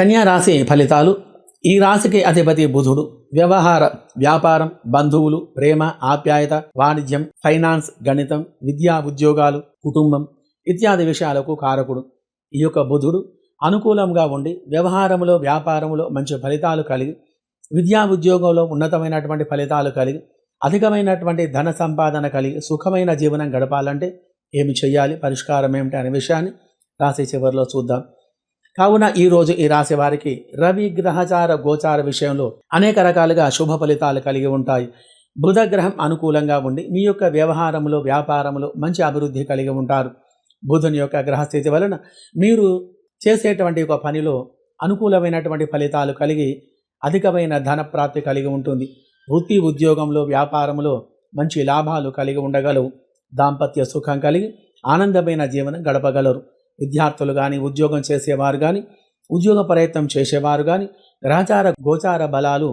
కన్యా రాశి ఫలితాలు. ఈ రాశికి అధిపతి బుధుడు. వ్యవహార వ్యాపారం బంధువులు ప్రేమ ఆప్యాయత వాణిజ్యం ఫైనాన్స్ గణితం విద్యా ఉద్యోగాలు కుటుంబం ఇత్యాది విషయాలకు కారకుడు. ఈ యొక్క బుధుడు అనుకూలంగా ఉండి వ్యవహారంలో వ్యాపారంలో మంచి ఫలితాలు కలిగి విద్యా ఉద్యోగంలో ఉన్నతమైనటువంటి ఫలితాలు కలిగి అధికమైనటువంటి ధన సంపాదన కలిగి సుఖమైన జీవనం గడపాలంటే ఏమి చేయాలి పరిష్కారం ఏమిటి? అనే విషయాన్ని రాశి చివరిలో చూద్దాం. కావున ఈరోజు ఈ రాశి వారికి రవి గ్రహచార గోచార విషయంలో అనేక రకాలుగా శుభ ఫలితాలు కలిగి ఉంటాయి. బుధ గ్రహం అనుకూలంగా ఉండి మీ యొక్క వ్యవహారంలో వ్యాపారంలో మంచి అభివృద్ధి కలిగి ఉంటారు. బుధుని యొక్క గ్రహస్థితి వలన మీరు చేసేటువంటి ఒక పనిలో అనుకూలమైనటువంటి ఫలితాలు కలిగి అధికమైన ధన ప్రాప్తి కలిగి ఉంటుంది. వృత్తి ఉద్యోగంలో వ్యాపారంలో మంచి లాభాలు కలిగి ఉండగలవు. దాంపత్య సుఖం కలిగి ఆనందమైన జీవనం గడపగలరు. విద్యార్థులు కానీ ఉద్యోగం చేసేవారు కానీ ఉద్యోగ ప్రయత్నం చేసేవారు కానీ గ్రహచార గోచార బలాలు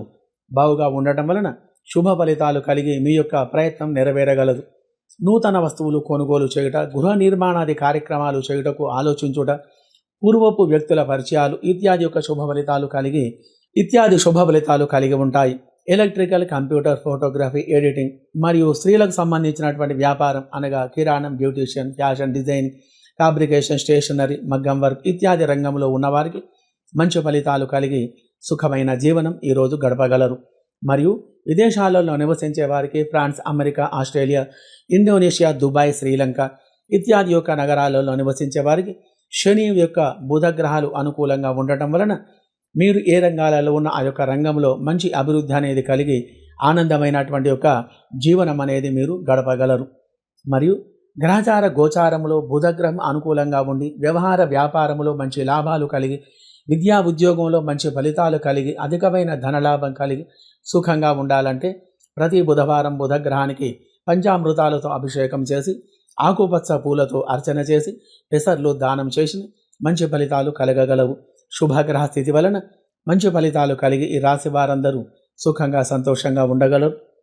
బావుగా ఉండటం వలన శుభ ఫలితాలు కలిగి మీ యొక్క ప్రయత్నం నెరవేరగలదు. నూతన వస్తువులు కొనుగోలు చేయుట గృహ నిర్మాణాది కార్యక్రమాలు చేయుటకు ఆలోచించుట పూర్వపు వ్యక్తుల పరిచయాలు ఇత్యాది యొక్క శుభ ఫలితాలు కలిగి ఇత్యాది శుభ ఫలితాలు కలిగి ఉంటాయి. ఎలక్ట్రికల్ కంప్యూటర్ ఫోటోగ్రఫీ ఎడిటింగ్ మరియు స్త్రీలకు సంబంధించినటువంటి వ్యాపారం అనగా కిరాణం beautician fashion design fabrication stationery మగ్గం వర్క్ ఇత్యాది రంగంలో ఉన్నవారికి మంచి ఫలితాలు కలిగి సుఖమైన జీవనం ఈరోజు గడపగలరు. మరియు విదేశాలలో నివసించే వారికి France America Australia Indonesia Dubai Sri Lanka ఇత్యాది యొక్క నగరాలలో నివసించే వారికి శని యొక్క బుధగ్రహాలు అనుకూలంగా ఉండటం వలన మీరు ఏ రంగాలలో ఉన్న ఆ యొక్క రంగంలో మంచి అభివృద్ధి అనేది కలిగి ఆనందమైనటువంటి యొక్క జీవనం అనేది మీరు గడపగలరు. మరియు గ్రహచార గోచారములో బుధగ్రహం అనుకూలంగా ఉండి వ్యవహార వ్యాపారములో మంచి లాభాలు కలిగి విద్యా ఉద్యోగంలో మంచి ఫలితాలు కలిగి అధికమైన ధనలాభం కలిగి సుఖంగా ఉండాలంటే ప్రతి బుధవారం బుధగ్రహానికి పంచామృతాలతో అభిషేకం చేసి ఆకుపచ్చ పూలతో అర్చన చేసి పెసర్లు దానం చేసిన మంచి ఫలితాలు కలగగలవు. శుభగ్రహ స్థితి వలన మంచి ఫలితాలు కలిగి ఈ రాశి వారందరూ సుఖంగా సంతోషంగా ఉండగలరు.